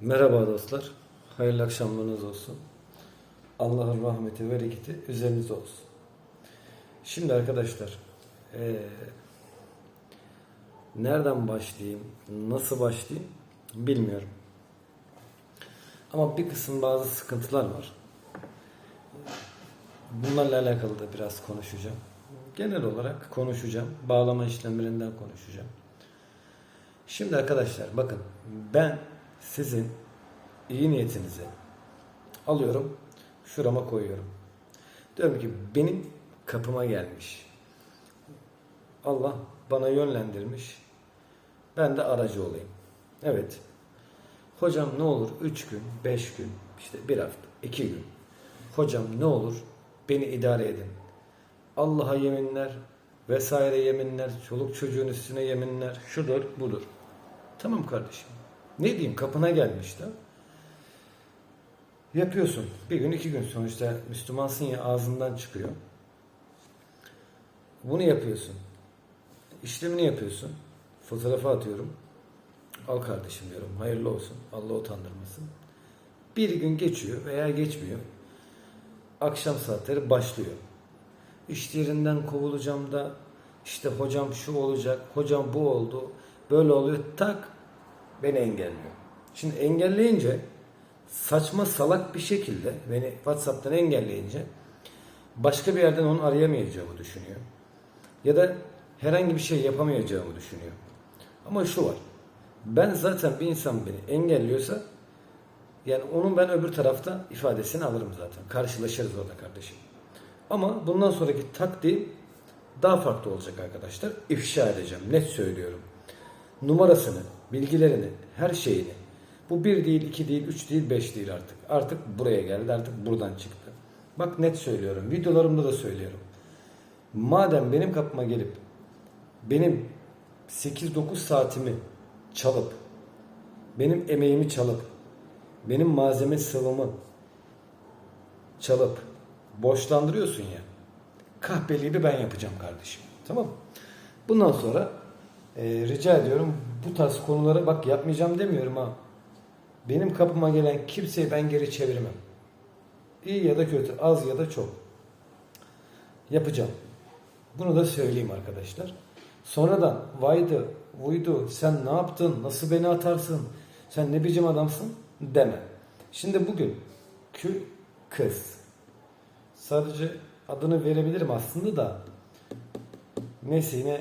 Merhaba dostlar. Hayırlı akşamlarınız olsun. Allah'ın rahmeti ve bereketi üzerinize olsun. Şimdi arkadaşlar eee, nereden başlayayım, nasıl başlayayım bilmiyorum. Ama bir kısım bazı sıkıntılar var. Bunlarla alakalı da biraz konuşacağım. Genel olarak konuşacağım. Bağlama işlemlerinden konuşacağım. Şimdi arkadaşlar bakın ben sizin iyi niyetinizi alıyorum şurama koyuyorum. Diyorum ki benim kapıma gelmiş. Allah bana yönlendirmiş. Ben de aracı olayım. Evet. Hocam ne olur 3 gün, 5 gün, işte bir hafta, 2 gün. Hocam ne olur beni idare edin. Allah'a yeminler, vesaire yeminler, çoluk çocuğun üstüne yeminler, şudur budur. Tamam kardeşim. Ne diyeyim kapına gelmiş de. Yapıyorsun. Bir gün iki gün sonuçta Müslümansın ya ağzından çıkıyor. Bunu yapıyorsun. İşlemini yapıyorsun. Fotoğrafı atıyorum. Al kardeşim diyorum. Hayırlı olsun. Allah utandırmasın. Bir gün geçiyor veya geçmiyor. Akşam saatleri başlıyor. İş yerinden kovulacağım da işte hocam şu olacak, hocam bu oldu, böyle oluyor. Tak beni engelliyor. Şimdi engelleyince saçma salak bir şekilde beni WhatsApp'tan engelleyince başka bir yerden onu arayamayacağımı düşünüyor. Ya da herhangi bir şey yapamayacağımı düşünüyor. Ama şu var. Ben zaten bir insan beni engelliyorsa yani onun ben öbür tarafta ifadesini alırım zaten. Karşılaşırız orada kardeşim. Ama bundan sonraki taktiğim daha farklı olacak arkadaşlar. İfşa edeceğim. Net söylüyorum. Numarasını, bilgilerini, her şeyini. Bu bir değil, iki değil, üç değil, beş değil artık. Artık buraya geldi, artık buradan çıktı. Bak net söylüyorum. Videolarımda da söylüyorum. Madem benim kapıma gelip benim 8-9 saatimi çalıp benim emeğimi çalıp benim malzeme sıvımı çalıp borçlandırıyorsun ya kahpeliği ben yapacağım kardeşim. Tamam? Bundan sonra e, rica ediyorum bu tarz konulara bak yapmayacağım demiyorum ha. Benim kapıma gelen kimseyi ben geri çevirmem. İyi ya da kötü, az ya da çok. Yapacağım. Bunu da söyleyeyim arkadaşlar. Sonradan vaydı, vuydu, sen ne yaptın, nasıl beni atarsın, sen ne biçim adamsın deme. Şimdi bugün kü kız. Sadece adını verebilirim aslında da neyse yine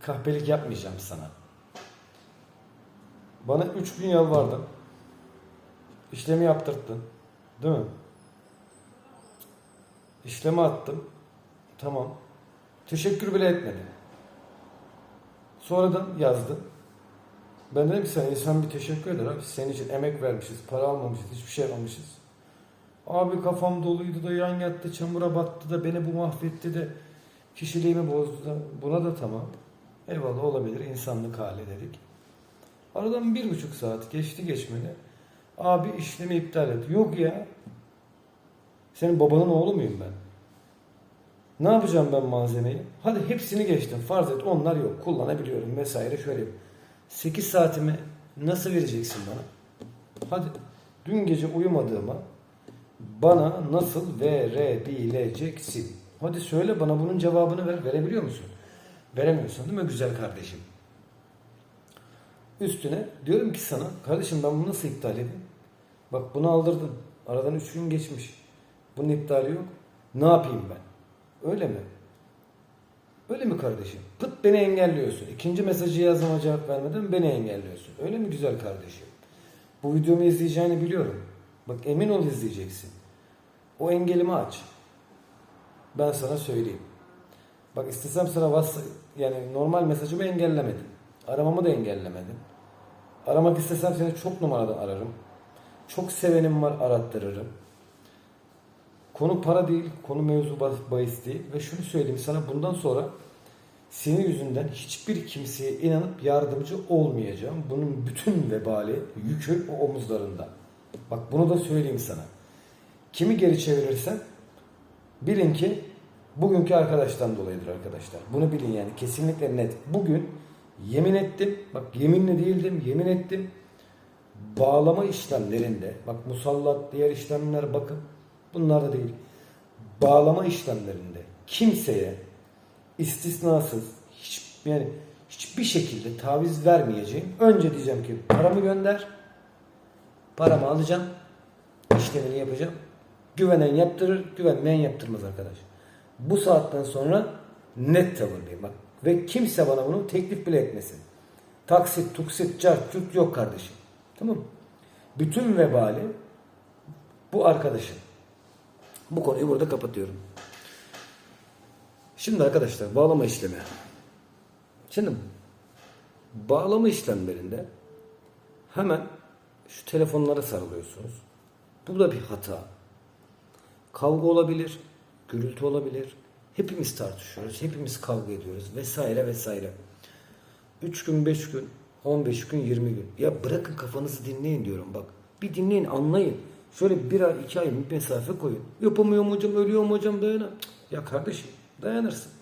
kahpelik yapmayacağım sana. Bana üç gün yalvardın. İşlemi yaptırttın. Değil mi? İşlemi attım. Tamam. Teşekkür bile etmedin. Sonradan yazdın. Ben dedim ki sana insan bir teşekkür eder abi. Senin için emek vermişiz, para almamışız, hiçbir şey almamışız. Abi kafam doluydu da yan yattı, çamura battı da beni bu mahvetti de kişiliğimi bozdu da buna da tamam. Eyvallah olabilir insanlık hali dedik. Aradan bir buçuk saat geçti geçmedi. Abi işlemi iptal et. Yok ya. Senin babanın oğlu muyum ben? Ne yapacağım ben malzemeyi? Hadi hepsini geçtim. Farz et onlar yok. Kullanabiliyorum vesaire şöyle. 8 saatimi nasıl vereceksin bana? Hadi dün gece uyumadığıma bana nasıl verebileceksin? Hadi söyle bana bunun cevabını ver. Verebiliyor musun? Veremiyorsun değil mi güzel kardeşim? Üstüne diyorum ki sana kardeşim ben bunu nasıl iptal edeyim? Bak bunu aldırdın. Aradan 3 gün geçmiş. Bunun iptali yok. Ne yapayım ben? Öyle mi? Öyle mi kardeşim? Pıt beni engelliyorsun. İkinci mesajı yazmama cevap vermeden beni engelliyorsun. Öyle mi güzel kardeşim? Bu videomu izleyeceğini biliyorum. Bak emin ol izleyeceksin. O engelimi aç. Ben sana söyleyeyim. Bak istesem sana yani normal mesajımı engellemedim. Aramamı da engellemedim. Aramak istesem seni çok numaradan ararım. Çok sevenim var arattırırım. Konu para değil, konu mevzu bah- bahis değil. Ve şunu söyleyeyim sana bundan sonra senin yüzünden hiçbir kimseye inanıp yardımcı olmayacağım. Bunun bütün vebali, yükü o omuzlarında. Bak bunu da söyleyeyim sana. Kimi geri çevirirsen bilin ki bugünkü arkadaştan dolayıdır arkadaşlar. Bunu bilin yani kesinlikle net. Bugün yemin ettim. Bak yeminle değildim, yemin ettim. bağlama işlemlerinde bak musallat diğer işlemler bakın bunlar da değil. Bağlama işlemlerinde kimseye istisnasız hiç yani hiçbir şekilde taviz vermeyeceğim. Önce diyeceğim ki paramı gönder. Paramı alacağım. işlemini yapacağım. Güvenen yaptırır, güvenmeyen yaptırmaz arkadaş. Bu saatten sonra net tavırlıyım bak. Ve kimse bana bunu teklif bile etmesin. Taksit, tuksit, cart, curt yok kardeşim. Tamam? Bütün vebali bu arkadaşın. Bu konuyu burada kapatıyorum. Şimdi arkadaşlar bağlama işlemi. Şimdi bağlama işlemlerinde hemen şu telefonlara sarılıyorsunuz. Bu da bir hata. Kavga olabilir, gürültü olabilir. Hepimiz tartışıyoruz, hepimiz kavga ediyoruz vesaire vesaire. 3 gün, 5 gün, 15 gün, 20 gün. Ya bırakın kafanızı dinleyin diyorum bak. Bir dinleyin, anlayın. Şöyle bir ay, iki ay bir mesafe koyun. Yapamıyorum hocam, ölüyorum hocam dayanamam. Ya kardeşim dayanırsın.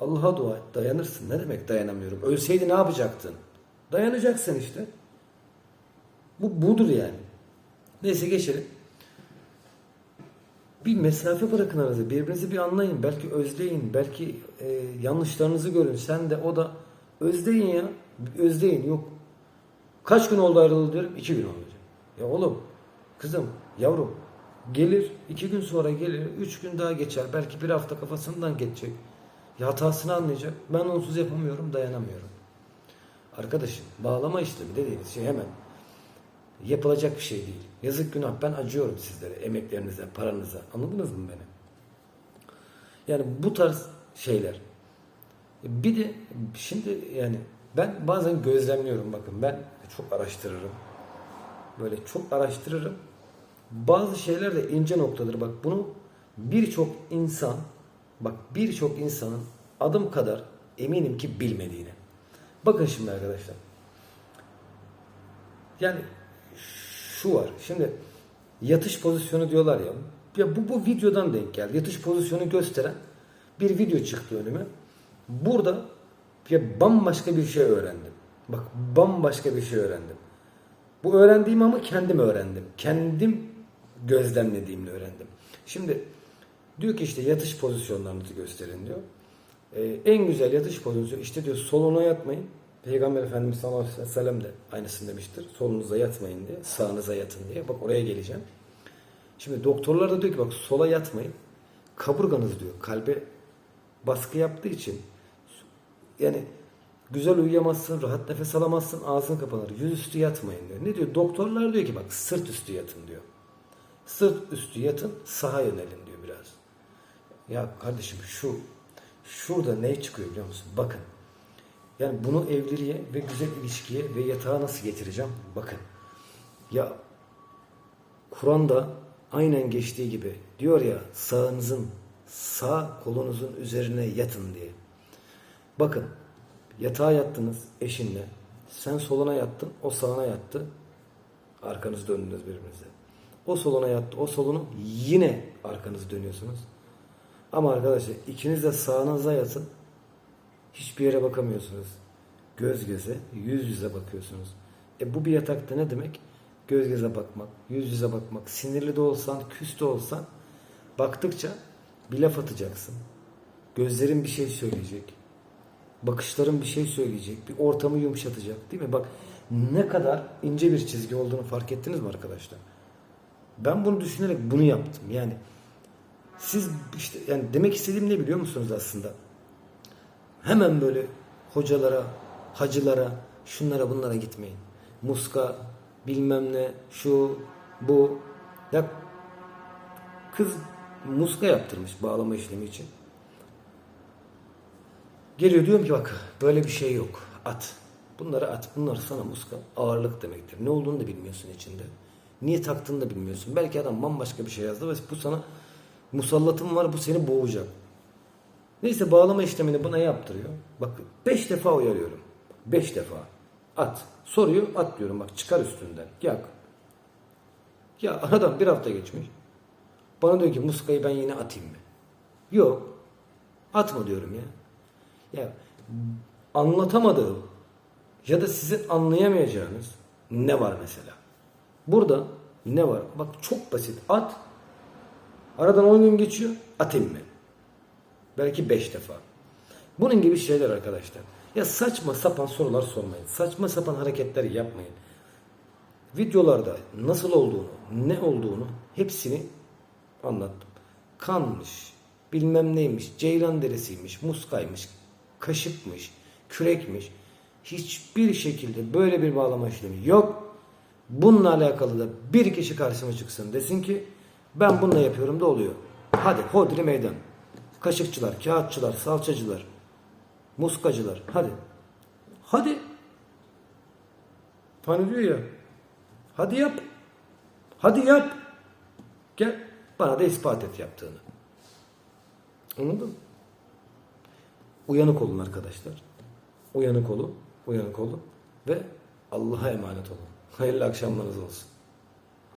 Allah'a dua et, dayanırsın. Ne demek dayanamıyorum? Ölseydi ne yapacaktın? Dayanacaksın işte. Bu budur yani. Neyse geçelim. Bir mesafe bırakın aranızda. Birbirinizi bir anlayın. Belki özleyin. Belki e, yanlışlarınızı görün. Sen de o da özleyin ya. Özleyin. Yok. Kaç gün oldu ayrılalı diyorum. İki gün oldu. Ya oğlum, kızım, yavrum gelir. iki gün sonra gelir. Üç gün daha geçer. Belki bir hafta kafasından geçecek. Ya hatasını anlayacak. Ben onsuz yapamıyorum, dayanamıyorum. Arkadaşım bağlama işlemi dediğiniz şey hemen yapılacak bir şey değil. Yazık günah. Ben acıyorum sizlere, emeklerinize, paranıza. Anladınız mı beni? Yani bu tarz şeyler. Bir de şimdi yani ben bazen gözlemliyorum bakın ben çok araştırırım. Böyle çok araştırırım. Bazı şeyler de ince noktadır. Bak bunu birçok insan bak birçok insanın adım kadar eminim ki bilmediğini. Bakın şimdi arkadaşlar. Yani şu var. Şimdi yatış pozisyonu diyorlar ya. Ya bu bu videodan denk geldi. Yatış pozisyonu gösteren bir video çıktı önüme. Burada ya bambaşka bir şey öğrendim. Bak bambaşka bir şey öğrendim. Bu öğrendiğim ama kendim öğrendim. Kendim gözlemlediğimle öğrendim. Şimdi diyor ki işte yatış pozisyonlarınızı gösterin diyor. Ee, en güzel yatış pozisyonu işte diyor soluna yatmayın. Peygamber Efendimiz sallallahu aleyhi ve sellem de aynısını demiştir. Solunuza yatmayın diye, sağınıza yatın diye. Bak oraya geleceğim. Şimdi doktorlar da diyor ki bak sola yatmayın. Kaburganız diyor kalbe baskı yaptığı için yani güzel uyuyamazsın, rahat nefes alamazsın, ağzın kapanır. Yüzüstü yatmayın diyor. Ne diyor? Doktorlar diyor ki bak sırt üstü yatın diyor. Sırt üstü yatın, sağa yönelin diyor biraz. Ya kardeşim şu şurada ne çıkıyor biliyor musun? Bakın. Yani bunu evliliğe ve güzel ilişkiye ve yatağa nasıl getireceğim? Bakın. Ya Kur'an'da aynen geçtiği gibi diyor ya sağınızın sağ kolunuzun üzerine yatın diye. Bakın yatağa yattınız eşinle. Sen soluna yattın, o sağına yattı. Arkanızı döndünüz birbirinize. O soluna yattı, o solunu yine arkanızı dönüyorsunuz. Ama arkadaşlar ikiniz de sağınıza yatın. Hiçbir yere bakamıyorsunuz. Göz göze, yüz yüze bakıyorsunuz. E bu bir yatakta ne demek? Göz göze bakmak, yüz yüze bakmak. Sinirli de olsan, küs de olsan baktıkça bir laf atacaksın. Gözlerin bir şey söyleyecek. Bakışların bir şey söyleyecek. Bir ortamı yumuşatacak. Değil mi? Bak ne kadar ince bir çizgi olduğunu fark ettiniz mi arkadaşlar? Ben bunu düşünerek bunu yaptım. Yani siz işte yani demek istediğim ne biliyor musunuz aslında? Hemen böyle hocalara, hacılara, şunlara bunlara gitmeyin. Muska, bilmem ne, şu, bu. Ya kız muska yaptırmış bağlama işlemi için. Geliyor diyorum ki bak böyle bir şey yok. At. Bunları at. Bunlar sana muska ağırlık demektir. Ne olduğunu da bilmiyorsun içinde. Niye taktığını da bilmiyorsun. Belki adam bambaşka bir şey yazdı ve bu sana musallatın var bu seni boğacak. Neyse bağlama işlemini buna yaptırıyor. Bak beş defa uyarıyorum. Beş defa. At. Soruyor at diyorum bak çıkar üstünden. Yak. Ya adam bir hafta geçmiş. Bana diyor ki muskayı ben yine atayım mı? Yok. Atma diyorum ya. Ya anlatamadığım ya da sizin anlayamayacağınız ne var mesela? Burada ne var? Bak çok basit. At. Aradan 10 gün geçiyor. Atayım mı? Belki 5 defa. Bunun gibi şeyler arkadaşlar. Ya saçma sapan sorular sormayın. Saçma sapan hareketler yapmayın. Videolarda nasıl olduğunu, ne olduğunu hepsini anlattım. Kanmış, bilmem neymiş, ceylan derisiymiş, muskaymış, kaşıkmış, kürekmiş. Hiçbir şekilde böyle bir bağlama işlemi yok. Bununla alakalı da bir kişi karşıma çıksın desin ki ben bununla yapıyorum da oluyor. Hadi hodri meydan. Kaşıkçılar, kağıtçılar, salçacılar, muskacılar. Hadi. Hadi. Hani diyor ya. Hadi yap. Hadi yap. Gel. Bana da ispat et yaptığını. Anladın mı? Uyanık olun arkadaşlar. Uyanık olun. Uyanık olun. Ve Allah'a emanet olun. Hayırlı akşamlarınız olsun.